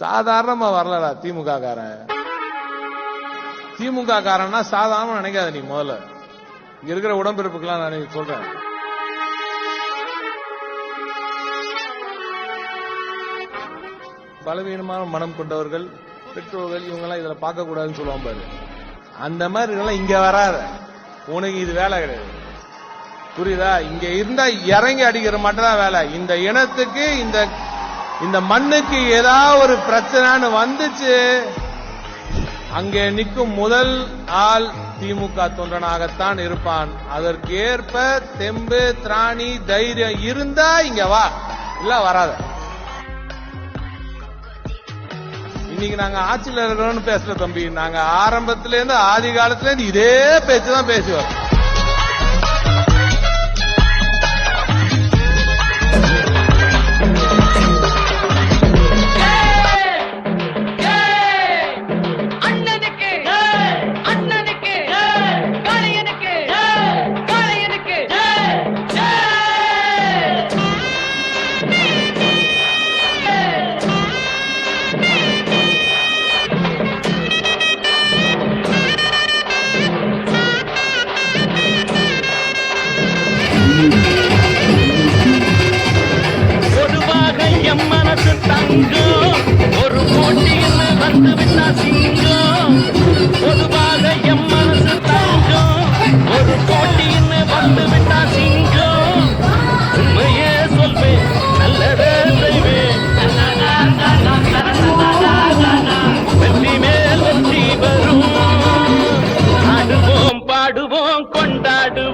சாதாரணமா வரலடா திமுக காரன் திமுக காரன்னா சாதாரணமா நினைக்காத நீ முதல்ல. இங்க இருக்கிற உடம்பிறப்புக்கெல்லாம் நான் சொல்றேன். பலவீனமான மனம் கொண்டவர்கள் பெற்றோர்கள் இவங்கெல்லாம் இதுல பார்க்க கூடாதுன்னு சொல்லுவாங்க பாரு. அந்த மாதிரி இதெல்லாம் இங்க வராத. உனக்கு இது வேலை கிடையாது. புரியுதா? இங்க இருந்தா இறங்கி அடிக்கிற மட்டும் தான் வேலை. இந்த இனத்துக்கு இந்த இந்த மண்ணுக்கு ஏதாவது ஒரு பிரச்சனைன்னு வந்துச்சு அங்கே நிற்கும் முதல் ஆள் திமுக தொண்டனாகத்தான் இருப்பான். அதற்கு ஏற்ப தெம்பு திராணி தைரியம் இருந்தா இங்க வா. இல்ல வராத. இன்னைக்கு நாங்க ஆட்சியில் இருக்கிறோம்னு பேசல தம்பி. நாங்க ஆரம்பத்திலேருந்து ஆதி காலத்திலேருந்து இதே பேச்சு தான் பேசுவோம். కొంటాడు